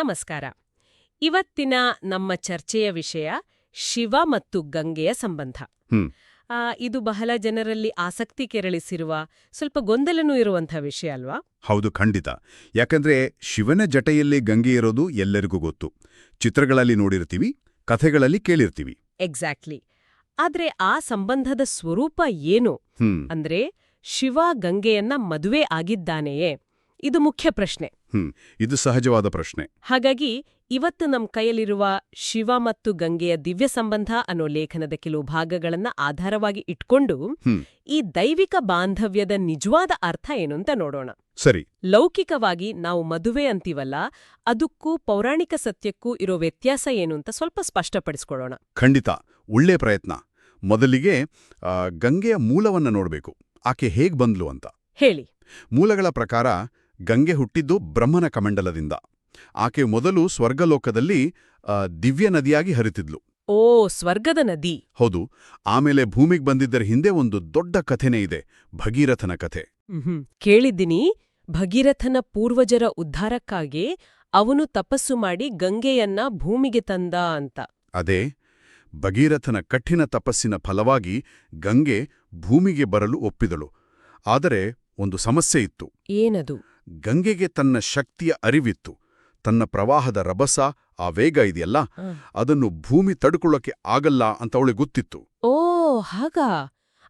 ನಮಸ್ಕಾರ. ಇವತ್ತಿನ ನಮ್ಮ ಚರ್ಚೆಯ ವಿಷಯ ಶಿವ ಮತ್ತು ಗಂಗೆಯ ಸಂಬಂಧ. ಇದು ಬಹಳ ಜನರಲ್ಲಿ ಆಸಕ್ತಿ ಕೆರಳಿಸಿರುವ ಸ್ವಲ್ಪ ಗೊಂದಲನೂ ಇರುವಂಥ ವಿಷಯ ಅಲ್ವಾ? ಹೌದು ಖಂಡಿತ. ಯಾಕಂದ್ರೆ ಶಿವನ ಜಟೆಯಲ್ಲಿ ಗಂಗೆ ಇರೋದು ಎಲ್ಲರಿಗೂ ಗೊತ್ತು. ಚಿತ್ರಗಳಲ್ಲಿ ನೋಡಿರ್ತೀವಿ ಕಥೆಗಳಲ್ಲಿ ಕೇಳಿರ್ತೀವಿ. ಎಕ್ಸಾಕ್ಟ್ಲಿ ಆದ್ರೆ ಆ ಸಂಬಂಧದ ಸ್ವರೂಪ ಏನು? ಅಂದ್ರೆ ಶಿವ ಗಂಗೆಯನ್ನ ಮದುವೆ ಆಗಿದ್ದಾನೆಯೇ? ಇದು ಮುಖ್ಯ ಪ್ರಶ್ನೆ. ಹ್ಮ್ ಇದು ಸಹಜವಾದ ಪ್ರಶ್ನೆ. ಹಾಗಾಗಿ ಇವತ್ತು ನಮ್ಮ ಕೈಯಲ್ಲಿರುವ ಶಿವ ಮತ್ತು ಗಂಗೆಯ ದಿವ್ಯ ಸಂಬಂಧ ಅನ್ನೋ ಲೇಖನದ ಕೆಲವು ಭಾಗಗಳನ್ನ ಆಧಾರವಾಗಿ ಇಟ್ಕೊಂಡು ಈ ದೈವಿಕ ಬಾಂಧವ್ಯದ ನಿಜವಾದ ಅರ್ಥ ಏನು ಅಂತ ನೋಡೋಣ. ಸರಿ. ಲೌಕಿಕವಾಗಿ ನಾವು ಮದುವೆ ಅಂತೀವಲ್ಲ ಅದಕ್ಕೂ ಪೌರಾಣಿಕ ಸತ್ಯಕ್ಕೂ ಇರೋ ವ್ಯತ್ಯಾಸ ಏನು ಅಂತ ಸ್ವಲ್ಪ ಸ್ಪಷ್ಟಪಡಿಸ್ಕೊಳ್ಳೋಣ. ಖಂಡಿತ ಒಳ್ಳೆ ಪ್ರಯತ್ನ. ಮೊದಲಿಗೆ ಗಂಗೆಯ ಮೂಲವನ್ನ ನೋಡಬೇಕು. ಆಕೆ ಹೇಗ್ ಬಂದ್ಲು ಅಂತ. ಹೇಳಿ. ಮೂಲಗಳ ಪ್ರಕಾರ ಗಂಗೆ ಹುಟ್ಟಿದ್ದು ಬ್ರಹ್ಮನ ಕಮಂಡಲದಿಂದ. ಆಕೆ ಮೊದಲು ಸ್ವರ್ಗಲೋಕದಲ್ಲಿ ದಿವ್ಯ ನದಿಯಾಗಿ ಹರಿತಿದ್ಲು. ಓ ಸ್ವರ್ಗದ ನದಿ. ಹೌದು ಆಮೇಲೆ ಭೂಮಿಗೆ ಬಂದಿದ್ದರ ಹಿಂದೆ ಒಂದು ದೊಡ್ಡ ಕಥೆನೇ ಇದೆ ಭಗೀರಥನ ಕಥೆ. ಕೇಳಿದ್ದೀನಿ. ಭಗೀರಥನ ಪೂರ್ವಜರ ಉದ್ಧಾರಕ್ಕಾಗಿ ಅವನು ತಪಸ್ಸು ಮಾಡಿ ಗಂಗೆಯನ್ನ ಭೂಮಿಗೆ ತಂದ ಅಂತ. ಅದೇ ಭಗೀರಥನ ಕಠಿಣ ತಪಸ್ಸಿನ ಫಲವಾಗಿ ಗಂಗೆ ಭೂಮಿಗೆ ಬರಲು ಒಪ್ಪಿದಳು. ಆದರೆ ಒಂದು ಸಮಸ್ಯೆ ಇತ್ತು. ಏನದು? ಗಂಗೆಗೆ ತನ್ನ ಶಕ್ತಿಯ ಅರಿವಿತ್ತು. ತನ್ನ ಪ್ರವಾಹದ ರಭಸ ಆ ವೇಗ ಇದೆಯಲ್ಲ ಅದನ್ನು ಭೂಮಿ ತಡ್ಕೊಳ್ಳೋಕೆ ಆಗಲ್ಲ ಅಂತ ಅವಳಿಗೆ ಗೊತ್ತಿತ್ತು. ಓ ಹಾಗಾ?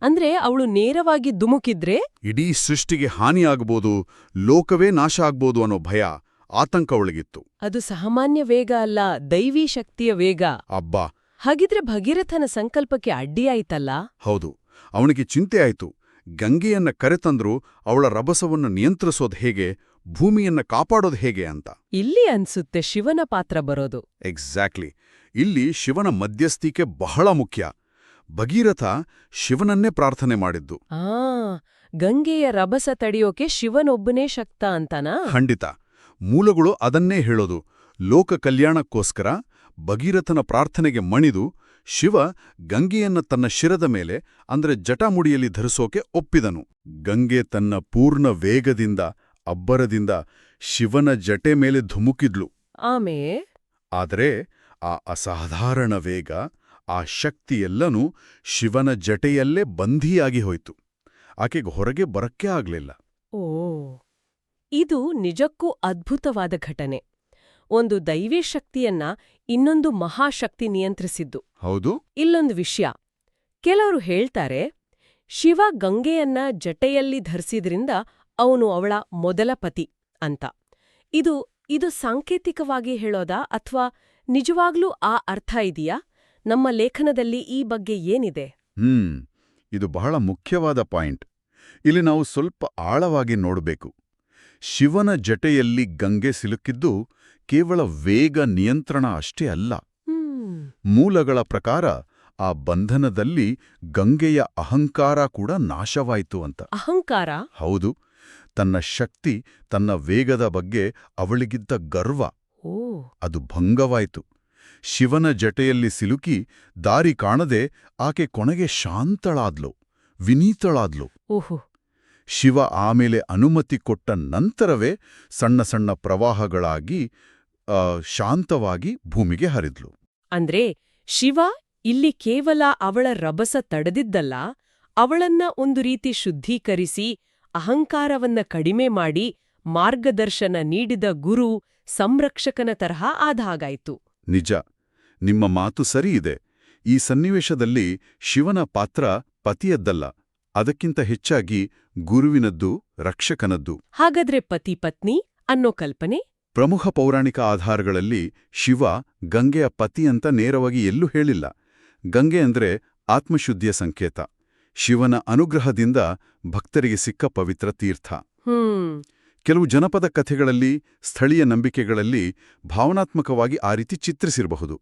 ಅಂದ್ರೆ ಅವಳು ನೇರವಾಗಿ ಧುಮುಕಿದ್ರೆ? ಇಡೀ ಸೃಷ್ಟಿಗೆ ಹಾನಿಯಾಗಬಹುದು ಲೋಕವೇ ನಾಶ ಆಗ್ಬೋದು ಅನ್ನೋ ಭಯ ಆತಂಕ ಅವಳಿಗಿತ್ತು. ಅದು ಸಾಮಾನ್ಯ ವೇಗ ಅಲ್ಲ ದೈವಿ ಶಕ್ತಿಯ ವೇಗ. ಅಬ್ಬಾ! ಹಾಗಿದ್ರೆ ಭಗೀರಥನ ಸಂಕಲ್ಪಕ್ಕೆ ಅಡ್ಡಿಯಾಯ್ತಲ್ಲ? ಹೌದು ಅವನಿಗೆ ಚಿಂತೆ ಆಯ್ತು. ಗಂಗೆಯನ್ನ ಕರೆತಂದ್ರು ಅವಳ ರಭಸವನ್ನು ನಿಯಂತ್ರಿಸೋದು ಹೇಗೆ ಭೂಮಿಯನ್ನ ಕಾಪಾಡೋದು ಹೇಗೆ ಅಂತ. ಇಲ್ಲಿ ಅನ್ಸುತ್ತೆ ಶಿವನ ಪಾತ್ರ ಬರೋದು. ಎಕ್ಸಾಕ್ಟ್ಲಿ ಇಲ್ಲಿ ಶಿವನ ಮಧ್ಯಸ್ಥಿಕೆ ಬಹಳ ಮುಖ್ಯ. ಭಗೀರಥ ಶಿವನನ್ನೇ ಪ್ರಾರ್ಥನೆ ಮಾಡಿದ್ದು. ಆ ಗಂಗೆಯ ರಭಸ ತಡೆಯೋಕೆ ಶಿವನೊಬ್ಬನೇ ಶಕ್ತ ಅಂತನಾ? ಖಂಡಿತ. ಮೂಲಗಳು ಅದನ್ನೇ ಹೇಳೋದು. ಲೋಕ ಕಲ್ಯಾಣಕ್ಕೋಸ್ಕರ ಭಗೀರಥನ ಪ್ರಾರ್ಥನೆಗೆ ಮಣಿದು ಶಿವ ಗಂಗೆಯನ್ನ ತನ್ನ ಶಿರದ ಮೇಲೆ ಅಂದರೆ ಜಟಾಮುಡಿಯಲ್ಲಿ ಧರಿಸೋಕೆ ಒಪ್ಪಿದನು. ಗಂಗೆ ತನ್ನ ಪೂರ್ಣ ವೇಗದಿಂದ ಅಬ್ಬರದಿಂದ ಶಿವನ ಜಟೆ ಮೇಲೆ ಧುಮುಕಿದ್ಲು. ಆಮೇ ಆದರೆ ಆ ಅಸಾಧಾರಣ ವೇಗ ಆ ಶಕ್ತಿಯೆಲ್ಲನೂ ಶಿವನ ಜಟೆಯಲ್ಲೇ ಬಂಧಿಯಾಗಿ ಹೋಯ್ತು. ಆಕೆಗೆ ಹೊರಗೆ ಬರಕ್ಕೇ ಆಗ್ಲಿಲ್ಲ. ಓ ಇದು ನಿಜಕ್ಕೂ ಅದ್ಭುತವಾದ ಘಟನೆ. ಒಂದು ದೈವೀ ಶಕ್ತಿಯನ್ನ ಇನ್ನೊಂದು ಮಹಾಶಕ್ತಿ ನಿಯಂತ್ರಿಸಿದ್ದು. ಹೌದು. ಇಲ್ಲೊಂದು ವಿಷಯ. ಕೆಲವರು ಹೇಳ್ತಾರೆ ಶಿವ ಗಂಗೆಯನ್ನ ಜಟೆಯಲ್ಲಿ ಧರಿಸಿದ್ರಿಂದ ಅವನು ಅವಳ ಮೊದಲ ಪತಿ ಅಂತ. ಇದು ಇದು ಸಾಂಕೇತಿಕವಾಗಿ ಹೇಳೋದಾ ಅಥವಾ ನಿಜವಾಗ್ಲೂ ಆ ಅರ್ಥ ಇದೆಯಾ? ನಮ್ಮ ಲೇಖನದಲ್ಲಿ ಈ ಬಗ್ಗೆ ಏನಿದೆ? ಹ್ಮ್ ಇದು ಬಹಳ ಮುಖ್ಯವಾದ ಪಾಯಿಂಟ್. ಇಲ್ಲಿ ನಾವು ಸ್ವಲ್ಪ ಆಳವಾಗಿ ನೋಡಬೇಕು. ಶಿವನ ಜಟೆಯಲ್ಲಿ ಗಂಗೆ ಸಿಲುಕಿದ್ದು ಕೇವಲ ವೇಗ ನಿಯಂತ್ರಣ ಅಷ್ಟೇ ಅಲ್ಲ. ಮೂಲಗಳ ಪ್ರಕಾರ ಆ ಬಂಧನದಲ್ಲಿ ಗಂಗೆಯ ಅಹಂಕಾರ ಕೂಡ ನಾಶವಾಯಿತು ಅಂತ. ಅಹಂಕಾರ? ಹೌದು. ತನ್ನ ಶಕ್ತಿ ತನ್ನ ವೇಗದ ಬಗ್ಗೆ ಅವಳಿಗಿದ್ದ ಗರ್ವ. ಅದು ಭಂಗವಾಯಿತು. ಶಿವನ ಜಟೆಯಲ್ಲಿ ಸಿಲುಕಿ ದಾರಿ ಕಾಣದೆ ಆಕೆ ಕೊನೆಗೆ ಶಾಂತಳಾದ್ಲು ವಿನೀತಳಾದ್ಲು. ಓಹೋ. ಶಿವ ಆಮೇಲೆ ಅನುಮತಿ ಕೊಟ್ಟ ನಂತರವೇ ಸಣ್ಣ ಸಣ್ಣ ಪ್ರವಾಹಗಳಾಗಿ ಶಾಂತವಾಗಿ ಭೂಮಿಗೆ ಹರಿದ್ಲು. ಅಂದ್ರೆ ಶಿವ ಇಲ್ಲಿ ಕೇವಲ ಅವಳ ರಭಸ ತಡೆದಿದ್ದಲ್ಲ ಅವಳನ್ನ ಒಂದು ರೀತಿ ಶುದ್ಧೀಕರಿಸಿ ಅಹಂಕಾರವನ್ನ ಕಡಿಮೆ ಮಾಡಿ ಮಾರ್ಗದರ್ಶನ ನೀಡಿದ ಗುರು ಸಂರಕ್ಷಕನ ತರಹ ಆದ ಹಾಗಾಯ್ತು. ನಿಜ. ನಿಮ್ಮ ಮಾತು ಸರಿಯಿದೆ ಈ ಸನ್ನಿವೇಶದಲ್ಲಿ ಶಿವನ ಪಾತ್ರ ಪತಿಯದ್ದಲ್ಲ. ಅದಕ್ಕಿಂತ ಹೆಚ್ಚಾಗಿ ಗುರುವಿನದ್ದು ರಕ್ಷಕನದ್ದು. ಹಾಗಾದ್ರೆ ಪತಿ ಪತ್ನಿ ಅನ್ನೋ ಕಲ್ಪನೆ? ಪ್ರಮುಖ ಪೌರಾಣಿಕ ಆಧಾರಗಳಲ್ಲಿ ಶಿವ ಗಂಗೆಯ ಪತಿ ಅಂತ ನೇರವಾಗಿ ಎಲ್ಲೂ ಹೇಳಿಲ್ಲ. ಗಂಗೆ ಅಂದ್ರೆ ಆತ್ಮಶುದ್ಧಿಯ ಸಂಕೇತ. ಶಿವನ ಅನುಗ್ರಹದಿಂದ ಭಕ್ತರಿಗೆ ಸಿಕ್ಕ ಪವಿತ್ರ ತೀರ್ಥ. ಕೆಲವು ಜನಪದ ಕಥೆಗಳಲ್ಲಿ ಸ್ಥಳೀಯ ನಂಬಿಕೆಗಳಲ್ಲಿ ಭಾವನಾತ್ಮಕವಾಗಿ ಆ ರೀತಿ ಚಿತ್ರಿಸಿರಬಹುದು.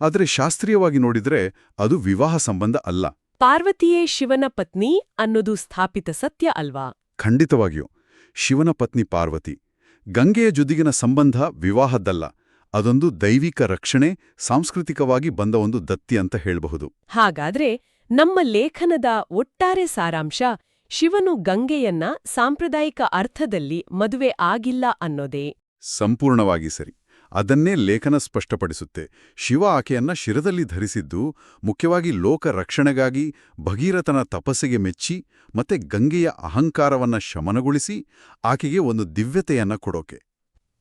ಆದರೆ ಶಾಸ್ತ್ರೀಯವಾಗಿ ನೋಡಿದ್ರೆ ಅದು ವಿವಾಹ ಸಂಬಂಧ ಅಲ್ಲ. ಪಾರ್ವತಿಯೇ ಶಿವನ ಪತ್ನಿ ಅನ್ನೋದು ಸ್ಥಾಪಿತ ಸತ್ಯ ಅಲ್ವಾ? ಖಂಡಿತವಾಗಿಯೂ. ಶಿವನ ಪತ್ನಿ ಪಾರ್ವತಿ. ಗಂಗೆಯ ಜೊತೆಗಿನ ಸಂಬಂಧ ವಿವಾಹದ್ದಲ್ಲ. ಅದೊಂದು ದೈವಿಕ ರಕ್ಷಣೆ ಸಾಂಸ್ಕೃತಿಕವಾಗಿ ಬಂದ ಒಂದು ದತ್ತಿ ಅಂತ ಹೇಳಬಹುದು. ಹಾಗಾದ್ರೆ ನಮ್ಮ ಲೇಖನದ ಒಟ್ಟಾರೆ ಸಾರಾಂಶ ಶಿವನು ಗಂಗೆಯನ್ನ ಸಾಂಪ್ರದಾಯಿಕ ಅರ್ಥದಲ್ಲಿ ಮದುವೆ ಆಗಿಲ್ಲ ಅನ್ನೋದೇ? ಸಂಪೂರ್ಣವಾಗಿ ಸರಿ. ಅದನ್ನೇ ಲೇಖನ ಸ್ಪಷ್ಟಪಡಿಸುತ್ತೆ. ಶಿವ ಆಕೆಯನ್ನ ಶಿರದಲ್ಲಿ ಧರಿಸಿದ್ದು ಮುಖ್ಯವಾಗಿ ಲೋಕ ರಕ್ಷಣೆಗಾಗಿ ಭಗೀರಥನ ತಪಸ್ಸಿಗೆ ಮೆಚ್ಚಿ ಮತ್ತೆ ಗಂಗೆಯ ಅಹಂಕಾರವನ್ನ ಶಮನಗೊಳಿಸಿ ಆಕೆಗೆ ಒಂದು ದಿವ್ಯತೆಯನ್ನ ಕೊಡೋಕೆ.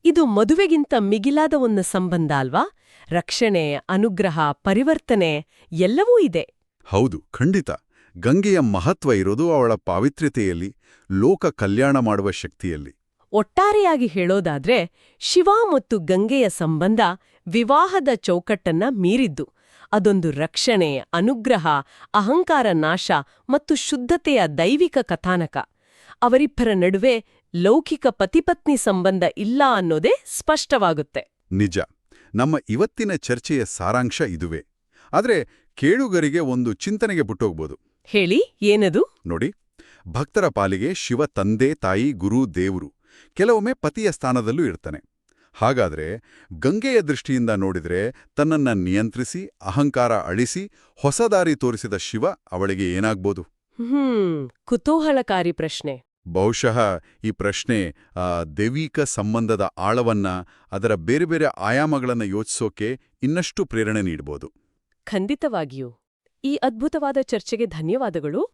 ಇದು ಮದುವೆಗಿಂತ ಮಿಗಿಲಾದ ಒಂದು ಸಂಬಂಧ ಅಲ್ವಾ? ರಕ್ಷಣೆ ಅನುಗ್ರಹ ಪರಿವರ್ತನೆ ಎಲ್ಲವೂ ಇದೆ. ಹೌದು ಖಂಡಿತ. ಗಂಗೆಯ ಮಹತ್ವ ಇರೋದು ಅವಳ ಪಾವಿತ್ರ್ಯತೆಯಲ್ಲಿ ಲೋಕ ಕಲ್ಯಾಣ ಮಾಡುವ ಶಕ್ತಿಯಲ್ಲಿ. ಒಟ್ಟಾರೆಯಾಗಿ ಹೇಳೋದಾದ್ರೆ ಶಿವ ಮತ್ತು ಗಂಗೆಯ ಸಂಬಂಧ ವಿವಾಹದ ಚೌಕಟ್ಟನ್ನ ಮೀರಿದ್ದು ಅದೊಂದು ರಕ್ಷಣೆ ಅನುಗ್ರಹ ಅಹಂಕಾರ ನಾಶ ಮತ್ತು ಶುದ್ಧತೆಯ ದೈವಿಕ ಕಥಾನಕ. ಅವರಿಬ್ಬರ ನಡುವೆ ಲೌಕಿಕ ಪತಿಪತ್ನಿ ಸಂಬಂಧ ಇಲ್ಲ ಅನ್ನೋದೇ ಸ್ಪಷ್ಟವಾಗುತ್ತೆ. ನಿಜ. ನಮ್ಮ ಇವತ್ತಿನ ಚರ್ಚೆಯ ಸಾರಾಂಶ ಇದುವೇ. ಆದ್ರೆ ಕೇಳುಗರಿಗೆ ಒಂದು ಚಿಂತನೆಗೆ ಬಿಟ್ಟೋಗ್ಬೋದು. ಹೇಳಿ ಏನದು? ನೋಡಿ ಭಕ್ತರ ಪಾಲಿಗೆ ಶಿವ ತಂದೆ ತಾಯಿ ಗುರು ದೇವರು. ಕೆಲವೊಮ್ಮೆ ಪತಿಯ ಸ್ಥಾನದಲ್ಲೂ ಇರ್ತಾನೆ. ಹಾಗಾದ್ರೆ ಗಂಗೆಯ ದೃಷ್ಟಿಯಿಂದ ನೋಡಿದ್ರೆ ತನ್ನನ್ನ ನಿಯಂತ್ರಿಸಿ ಅಹಂಕಾರ ಅಳಿಸಿ ಹೊಸದಾರಿ ತೋರಿಸಿದ ಶಿವ ಅವಳಿಗೆ ಏನಾಗ್ಬೋದು? ಹ್ಮ್ ಕುತೂಹಲಕಾರಿ ಪ್ರಶ್ನೆ. ಬಹುಶಃ ಈ ಪ್ರಶ್ನೆ ಆ ದೈವಿಕ ಸಂಬಂಧದ ಆಳವನ್ನ ಅದರ ಬೇರೆ ಬೇರೆ ಆಯಾಮಗಳನ್ನ ಯೋಚಿಸೋಕೆ ಇನ್ನಷ್ಟು ಪ್ರೇರಣೆ ನೀಡಬಹುದು ಖಂಡಿತವಾಗಿಯೂ. ಈ ಅದ್ಭುತವಾದ ಚರ್ಚೆಗೆ ಧನ್ಯವಾದಗಳು.